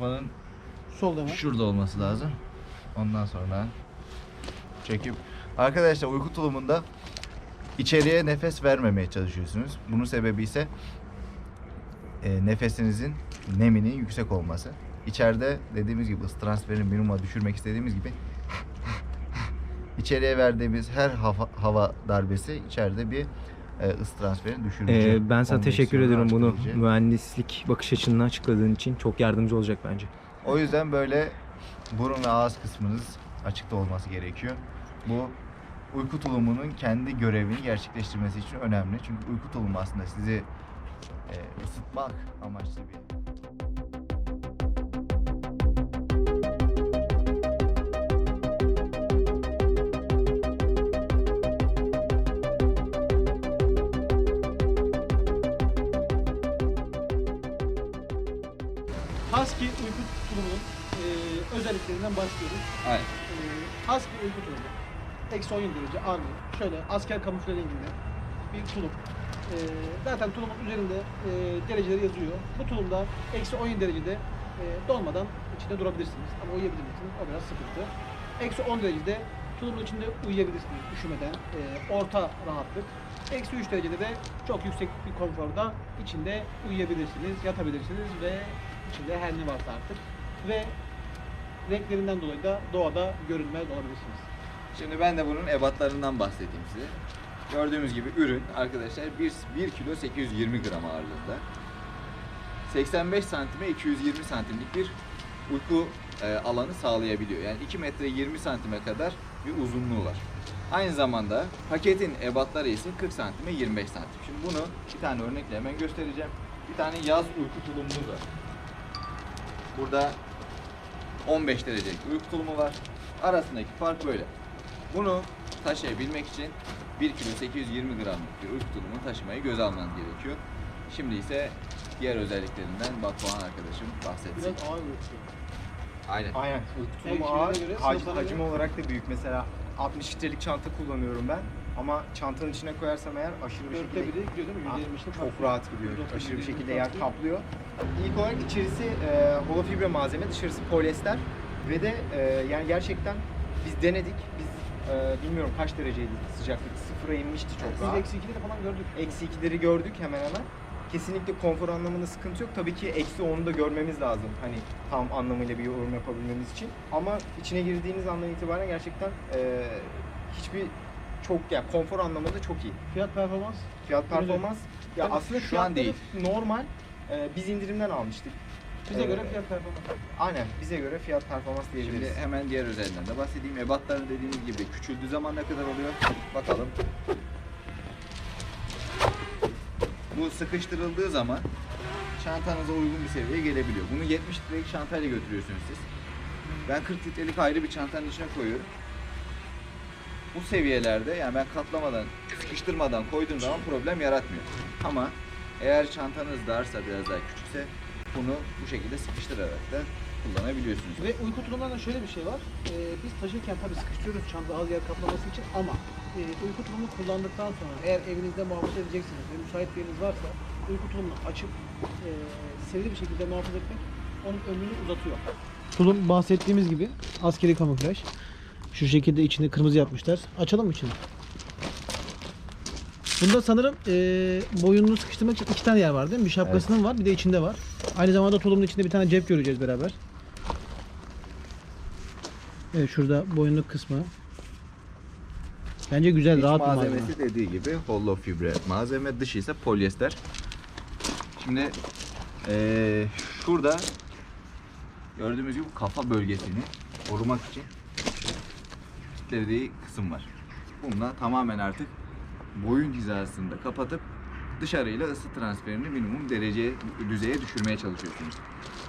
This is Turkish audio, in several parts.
kafanın Solda mı? şurada olması lazım. Ondan sonra çekip arkadaşlar uyku tulumunda içeriye nefes vermemeye çalışıyorsunuz. Bunun sebebi ise e, nefesinizin neminin yüksek olması. İçeride dediğimiz gibi ısı transferini minimuma düşürmek istediğimiz gibi içeriye verdiğimiz her hava, hava darbesi içeride bir ısı transferini düşürücü. Ee, ben sana teşekkür ediyorum bunu mühendislik bakış açını açıkladığın için. Çok yardımcı olacak bence. O yüzden böyle burun ve ağız kısmınız açıkta olması gerekiyor. Bu uyku tulumunun kendi görevini gerçekleştirmesi için önemli. Çünkü uyku tulumu aslında sizi e, ısıtmak amaçlı bir Husky uyku tulumunun e, özelliklerinden başlıyoruz. Aynen. E, Husky uyku tulumu. Eksi 17 derece army. Şöyle asker kamufle renginde bir tulum. E, zaten tulumun üzerinde e, dereceleri yazıyor. Bu tulumda eksi 17 derecede e, donmadan içinde durabilirsiniz. Ama uyuyabilirsiniz. O biraz sıkıntı. Eksi 10 derecede tulumun içinde uyuyabilirsiniz üşümeden. E, orta rahatlık. Eksi 3 derecede de çok yüksek bir konforda içinde uyuyabilirsiniz, yatabilirsiniz ve içinde her ne varsa artık. Ve renklerinden dolayı da doğada görünmez olabilirsiniz. Şimdi ben de bunun ebatlarından bahsedeyim size. Gördüğümüz gibi ürün arkadaşlar 1, 1 kilo 820 gram ağırlığında. 85 santime 220 santimlik bir uyku e, alanı sağlayabiliyor. Yani 2 metre 20 santime kadar bir uzunluğu var. Aynı zamanda paketin ebatları ise 40 santime 25 santim. Şimdi bunu bir tane örnekle hemen göstereceğim. Bir tane yaz uyku tulumumuz var. Burada 15 derecelik uyku tulumu var. Arasındaki fark böyle. Bunu taşıyabilmek için 1 kilo 820 gramlık bir uyku tulumunu taşımayı göze almanız gerekiyor. Şimdi ise diğer özelliklerinden Batuhan arkadaşım bahsetsin. Biraz ağır üretiyor. Aynen. Aynen. Uyku ağır, hac- sınıflara hacim olarak da büyük. Mesela 60 litrelik çanta kullanıyorum ben. Ama çantanın içine koyarsam eğer aşırı bir Dörtte şekilde biri gidiyor değil mi? Ha, Yüzde yirmişte çok kaplıyor. rahat gidiyor. Yüzde otuz Aşırı bir şekilde yer kaplıyor. İlk olarak içerisi e, holofibre malzeme, dışarısı polyester ve de e, yani gerçekten biz denedik. Biz e, bilmiyorum kaç dereceydi sıcaklık. Sıfıra inmişti çok Biz rahat. eksi ikide de falan gördük. Eksi ikileri gördük hemen hemen. Kesinlikle konfor anlamında sıkıntı yok. Tabii ki eksi onu da görmemiz lazım. Hani tam anlamıyla bir yorum yapabilmemiz için. Ama içine girdiğiniz andan itibaren gerçekten eee, hiçbir çok ya konfor anlamında çok iyi. Fiyat performans. Fiyat Öyle. performans ya Tabii aslında şu an değil. normal. Eee, biz indirimden almıştık. Bize Ee, göre fiyat performans. Aynen bize göre fiyat performans diyebiliriz. Şimdi hemen diğer özelliğinden de bahsedeyim. Ebatları dediğimiz gibi küçüldüğü zaman ne kadar oluyor? Bakalım. Bu sıkıştırıldığı zaman çantanıza uygun bir seviyeye gelebiliyor. Bunu 70 litrelik çantayla götürüyorsunuz siz. Ben 40 litrelik ayrı bir çantanın içine koyuyorum. Bu seviyelerde yani ben katlamadan, sıkıştırmadan koyduğum zaman problem yaratmıyor. Ama eğer çantanız darsa biraz daha küçükse bunu bu şekilde sıkıştırarak da kullanabiliyorsunuz. Ve uyku tulumlarında şöyle bir şey var. Ee, biz taşırken tabii sıkıştırıyoruz çanta az yer kaplaması için ama e, uyku tulumunu kullandıktan sonra eğer evinizde muhafaza edeceksiniz ve müsait bir yeriniz varsa uyku tulumunu açıp e, seri bir şekilde muhafaza etmek onun ömrünü uzatıyor. Tulum bahsettiğimiz gibi askeri kamuflaj. Şu şekilde içinde kırmızı yapmışlar. Açalım mı içini? Bunda sanırım e, boyununu sıkıştırmak için iki tane yer var değil mi? Bir şapkasının var bir de içinde var. Aynı zamanda tulumun içinde bir tane cep göreceğiz beraber. Evet şurada boyunluk kısmı. Bence güzel, İç rahat bir malzemesi malzeme. dediği gibi hollow fibre malzeme, dışı ise polyester. Şimdi eee, şurada gördüğümüz gibi kafa bölgesini korumak için kilitlediği kısım var. Bununla tamamen artık boyun hizasında kapatıp dışarıyla ısı transferini minimum derece düzeye düşürmeye çalışıyorsunuz.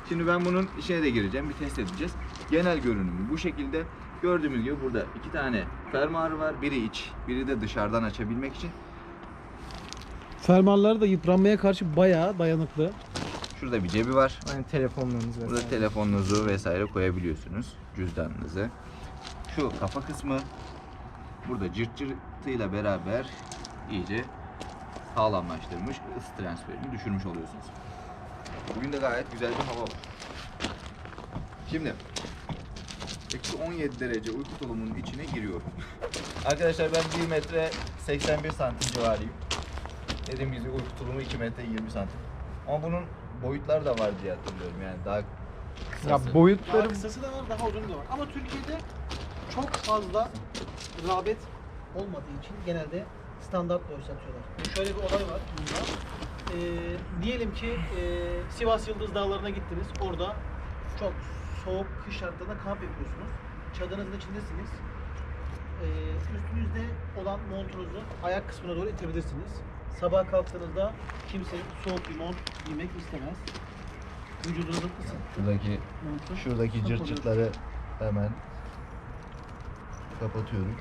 Şimdi ben bunun içine de gireceğim, bir test edeceğiz. Genel görünümü bu şekilde. Gördüğümüz gibi burada iki tane fermuarı var. Biri iç, biri de dışarıdan açabilmek için. Fermuarları da yıpranmaya karşı bayağı dayanıklı. Şurada bir cebi var. Yani telefonlarınız Burada telefonunuzu vesaire koyabiliyorsunuz. Cüzdanınızı. Şu kafa kısmı burada cırt cırtıyla beraber iyice sağlamlaştırmış, ısı transferini düşürmüş oluyorsunuz. Bugün de gayet güzel bir hava var. Şimdi eksi 17 derece uyku tulumunun içine giriyorum. Arkadaşlar ben 1 metre 81 santim civarıyım. Dediğim gibi uyku tulumu 2 metre 20 santim. Ama bunun boyutları da var diye hatırlıyorum yani daha kısası. Ya Daha boyutları kısası da var, daha uzun da var. Ama Türkiye'de çok fazla rağbet olmadığı için genelde standart boy satıyorlar. Şöyle bir olay var bunda. Ee, diyelim ki e, Sivas Yıldız Dağları'na gittiniz. Orada çok soğuk kış şartlarında kamp yapıyorsunuz. Çadırınızın içindesiniz. Ee, üstünüzde olan montunuzu ayak kısmına doğru itebilirsiniz. Sabah kalktığınızda kimse soğuk bir mont giymek istemez. Vücudunuzun ısı Şuradaki montu. şuradaki Kapalı. cırt cırtları hemen kapatıyorum.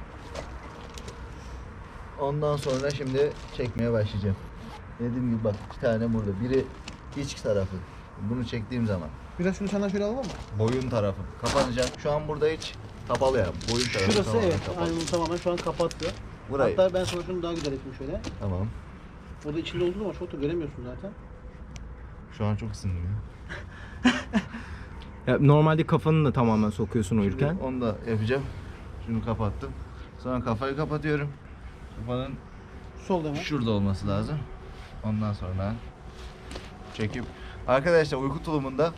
Ondan sonra şimdi çekmeye başlayacağım. Dediğim gibi bak iki tane burada. Biri iç tarafı. Bunu çektiğim zaman Biraz şunu senden şöyle alalım mı? boyun tarafı kapanacak. Şu an burada hiç kapalı ya. Boyun tarafı Şurası tamamen evet. kapalı. Aynen tamamen şu an kapattı. Burayı. Hatta ben sana şunu daha güzel yapayım şöyle. Tamam. O da içinde olduğu zaman çok da göremiyorsun zaten. Şu an çok ısındım ya. ya normalde kafanı da tamamen sokuyorsun uyurken. Onu da yapacağım. Şunu kapattım. Sonra kafayı kapatıyorum. Kafanın Sol deme. Şurada olması lazım. Ondan sonra çekip arkadaşlar uyku tulumunda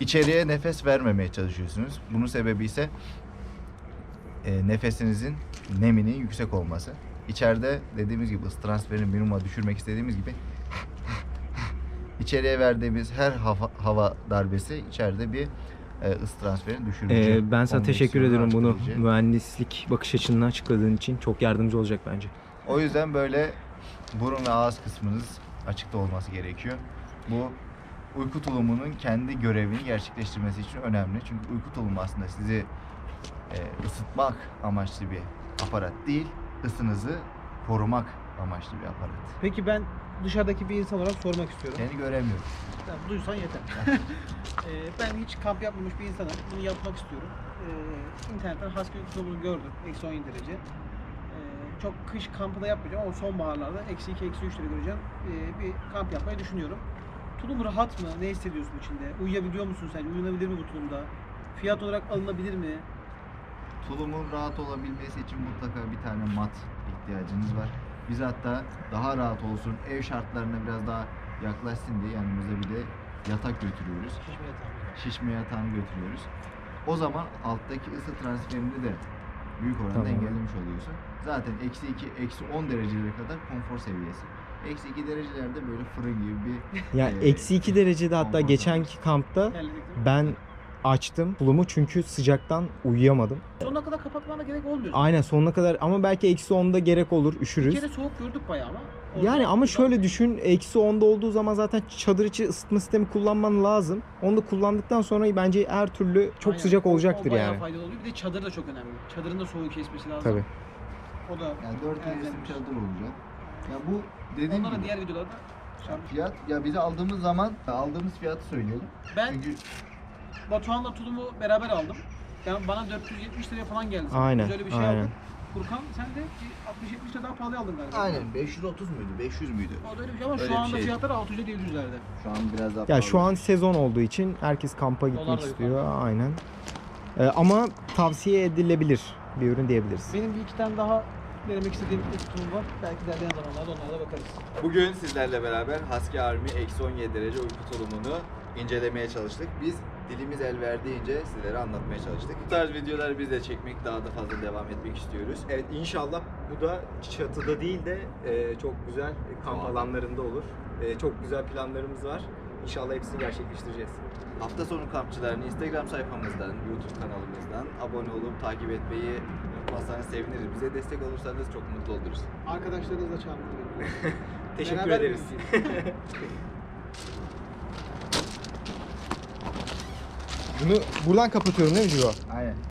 içeriye nefes vermemeye çalışıyorsunuz. Bunun sebebi ise e, nefesinizin neminin yüksek olması. İçeride dediğimiz gibi ısı transferini minimuma düşürmek istediğimiz gibi içeriye verdiğimiz her hava, hava darbesi içeride bir ısı transferini düşürücü. Ee, ben sana teşekkür ederim bunu mühendislik bakış açını açıkladığın için. Çok yardımcı olacak bence. O yüzden böyle burun ve ağız kısmınız açıkta olması gerekiyor. Bu uyku tulumunun kendi görevini gerçekleştirmesi için önemli. Çünkü uyku tulumu aslında sizi e, ısıtmak amaçlı bir aparat değil, ısınızı korumak amaçlı bir aparat. Peki ben dışarıdaki bir insan olarak sormak istiyorum. Seni göremiyorum. Tamam, duysan yeter. Ee, ben hiç kamp yapmamış bir insanım. Bunu yapmak istiyorum. Ee, internetten Husky uykusunu gördüm. Eksi 17 derece. Ee, çok kış kampı da yapmayacağım ama sonbaharlarda eksi 2, eksi 3 derece göreceğim. Bir kamp yapmayı düşünüyorum. Tulum rahat mı? Ne hissediyorsun içinde? Uyuyabiliyor musun sen? Uyunabilir mi bu tulumda? Fiyat olarak alınabilir mi? Tulumun rahat olabilmesi için mutlaka bir tane mat ihtiyacınız var. Biz hatta daha rahat olsun, ev şartlarına biraz daha yaklaşsın diye yanımıza bir de yatak götürüyoruz. Şişme yatağı. şişme yatağını götürüyoruz. O zaman alttaki ısı transferini de büyük oranda Tamam. engellemiş oluyorsun. Zaten eksi 2, eksi 10 derecelere kadar konfor seviyesi. Eksi 2 derecelerde böyle fırın gibi bir Ya e, eksi 2 derecede hatta geçenki kampta ben açtım tulumu çünkü sıcaktan uyuyamadım. Sonuna kadar kapatmana gerek olmuyor. Aynen sonuna kadar ama belki eksi 10'da gerek olur Bir üşürüz. kere soğuk gördük bayağı ama. Yani ama şöyle düşün eksi 10'da olduğu zaman zaten çadır içi ısıtma sistemi kullanman lazım. Onu da kullandıktan sonra bence her türlü çok Aynen, sıcak o- olacaktır o bayağı yani. faydalı oluyor. Bir de çadır da çok önemli. Çadırın da soğuğu kesmesi lazım. Tabii. O da yani 4 Evet, mevsim evet. çadır olacak. Ya bu dediğim Onlara gibi diğer videolarda ya fiyat ya bize aldığımız zaman aldığımız fiyatı söyleyelim. ben Çünkü Batuhan'la tulumu beraber aldım. Yani bana 470 liraya falan geldi. Aynen, Güzel bir şey aynen. aldın. Furkan sen de bir 60-70 lira daha pahalı aldın galiba. aynen 530 muydu? 500 müydü? O da öyle bir şey ama Öyle şu bir anda şey. fiyatlar 600-700'lerde. Şu an biraz daha Ya şu pahalı. an sezon olduğu için herkes kampa Dolar gitmek da istiyor. Aynen. Ee, ama tavsiye edilebilir bir ürün diyebiliriz. Benim bir iki tane daha denemek istediğim bir tulum var. Belki ilerleyen zamanlarda onlara da bakarız. Bugün sizlerle beraber Husky Army eksi 17 derece uyku tulumunu incelemeye çalıştık. Biz dilimiz el verdiğince sizlere anlatmaya çalıştık. Bu tarz videoları biz de çekmek daha da fazla devam etmek istiyoruz. Evet inşallah bu da çatıda değil de e, çok güzel kamp alanlarında olur. E, çok güzel planlarımız var. İnşallah hepsini gerçekleştireceğiz. Hafta sonu kampçılarını Instagram sayfamızdan, YouTube kanalımızdan abone olup takip etmeyi unutmazsanız seviniriz. Bize destek olursanız çok mutlu oluruz. Arkadaşlarınızla çağırmayı Teşekkür Beraber ederiz. Bunu buradan kapatıyorum değil mi Civo? Aynen.